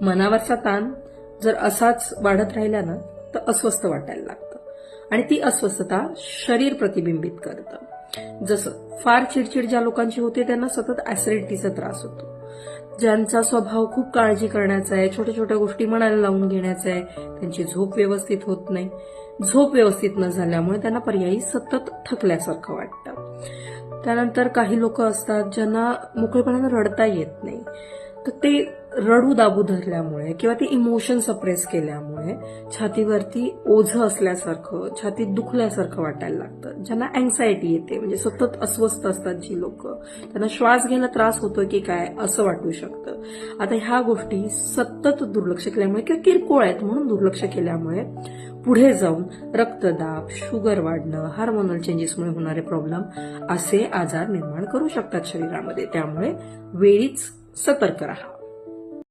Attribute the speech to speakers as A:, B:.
A: मनावरचा ताण जर असाच वाढत राहिला ना तर अस्वस्थ वाटायला लागतं. आणि ती अस्वस्थता शरीर प्रतिबिंबित करतं. जसं फार चिडचिड ज्या लोकांची होते त्यांना सतत ऍसिडिटीचा त्रास होतो. ज्यांचा स्वभाव खूप काळजी करण्याचा आहे छोट्या छोट्या गोष्टी मनाला लावून घेण्याचा आहे त्यांची झोप व्यवस्थित होत नाही. झोप व्यवस्थित न झाल्यामुळे त्यांना पर्यायी सतत थकल्यासारखं वाटतं. त्यानंतर काही लोक असतात ज्यांना मोकळेपणानं रडता येत नाही. तर ते रडू दाबू धरल्यामुळे किंवा ते इमोशन सप्रेस केल्यामुळे छातीवरती ओझं असल्यासारखं छातीत दुखल्यासारखं वाटायला लागतं. ज्यांना अँक्झायटी येते म्हणजे सतत अस्वस्थ असतात जी लोक त्यांना श्वास घ्यायला त्रास होतो की काय असं वाटू शकतं. आता ह्या गोष्टी सतत दुर्लक्ष केल्यामुळे किंवा किरकोळ आहेत म्हणून दुर्लक्ष केल्यामुळे पुढे जाऊन रक्तदाब शुगर वाढणं हार्मोनल चेंजेसमुळे होणारे प्रॉब्लेम असे आजार निर्माण करू शकतात शरीरामध्ये. त्यामुळे वेळीच सतर्क राहा।